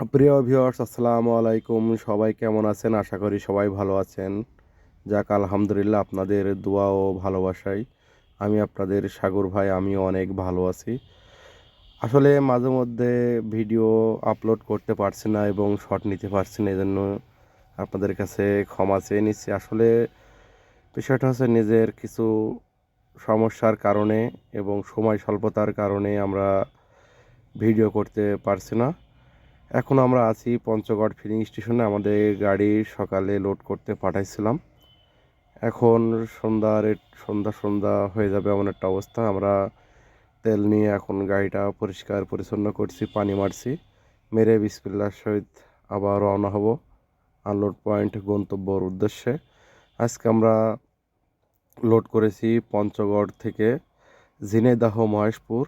প্রিয় ভিউয়ার্স আসসালামু আলাইকুম। সবাই কেমন আছেন? আশা করি সবাই ভালো আছেন। যাক, আলহামদুলিল্লাহ আপনাদের দোয়া ও ভালোবাসাই আমি আপনাদের সাগর ভাই, আমিও অনেক ভালো আছি। আসলে মাঝে মধ্যে ভিডিও আপলোড করতে পারছি না এবং শর্ট নিতে পারছি না, এজন্য আপনাদের কাছে ক্ষমা চেয়ে নিচ্ছি। আসলে বিষয়টা হচ্ছে নিজের কিছু সমস্যার কারণে এবং সময় স্বল্পতার কারণে আমরা ভিডিও করতে পারছি না। এখন আমরা আছি পঞ্চগড় ফিলিং স্টেশনে। আমাদের গাড়ি সকালে লোড করতে পাঠাইছিলাম। এখন সন্ধ্যার সন্ধ্যা সন্ধ্যা হয়ে যাবে এমন একটা অবস্থা। আমরা তেল নিয়ে এখন গাড়িটা পরিষ্কার পরিচ্ছন্ন করছি, পানি মারছি। মেরে বিসপিল্লার সহিত আবার রওনা হব আনলোড পয়েন্ট গন্তব্যর উদ্দেশ্যে। আজকে আমরা লোড করেছি পঞ্চগড় থেকে ঝিনেদাহ মহেশপুর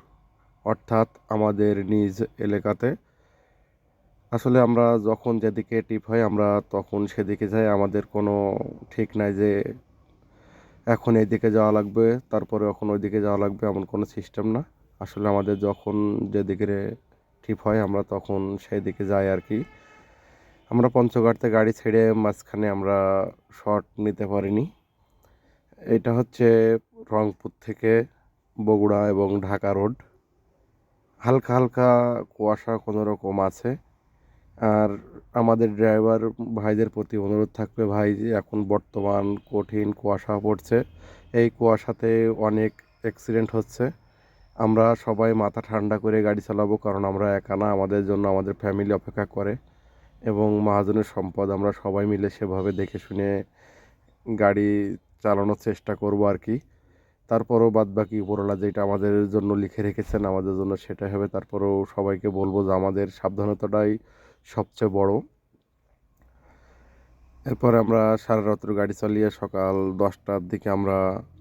অর্থাৎ আমাদের নিজ এলাকাতে। আসলে আমরা যখন যেদিকে টিপ হয়, আমরা তখন সেদিকে যাই। আমাদের কোনো ঠিক নাই যে এখন এইদিকে যাওয়া লাগবে, তারপরে এখন ওইদিকে যাওয়া লাগবে, এমন কোনো সিস্টেম না। আসলে আমাদের যখন যেদিকে ট্রিপ হয়, আমরা তখন সেই দিকে যাই আর কি। আমরা পঞ্চগড়তে গাড়ি ছেড়ে মাঝখানে আমরা শর্ট নিতে পারিনি। এটা হচ্ছে রংপুর থেকে বগুড়া এবং ঢাকা রোড হালকা হালকা কুয়াশা কোনো রকম আছে। আর আমাদের ড্রাইভার ভাইদের প্রতি অনুরোধ থাকবে, ভাই যে এখন বর্তমান কঠিন কুয়াশা পড়ছে। এই কুয়াশাতে অনেক অ্যাক্সিডেন্ট হচ্ছে। আমরা সবাই মাথা ঠান্ডা করে গাড়ি চালাবো কারণ আমরা একা না, আমাদের জন্য আমাদের ফ্যামিলি অপেক্ষা করে। এবং মহাজনের সম্পদ আমরা সবাই মিলে সেভাবে দেখে শুনে গাড়ি চালানোর চেষ্টা করব আর কি। তারপরও বাদ বাকি উপরওয়ালা যেটা আমাদের জন্য লিখে রেখেছেন, আমাদের জন্য সেটাই হবে। তারপরেও সবাইকে বলব যে আমাদের সাবধানতাটাই সবচেয়ে বড়। এরপরে আমরা সারা রাত্র গাড়ি চালিয়ে সকাল দশটার দিকে আমরা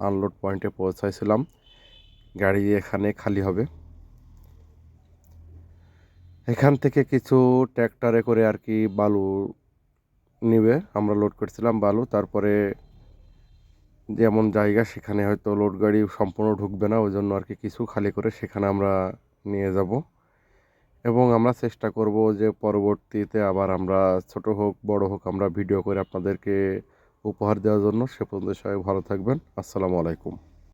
আনলোড পয়েন্টে পৌঁছাইছিলাম। গাড়ি এখানে খালি হবে। এখান থেকে কিছু ট্র্যাক্টরে করে আর কি বালু নিবে। আমরা লোড করছিলাম বালু। তারপরে যেমন জায়গা, সেখানে হয়তো লোড গাড়ি সম্পূর্ণ ঢুকবে না। ওই জন্য আর কি কিছু খালি করে সেখানে আমরা নিয়ে যাব। এবং আমরা চেষ্টা করব যে পরবর্তীতে আবার আমরা ছোট হোক, বড় হোক, আমরা ভিডিও করে আপনাদেরকে উপহার দেওয়ার জন্য। সে পর্যন্ত সবাই ভালো থাকবেন। আসসালামু আলাইকুম।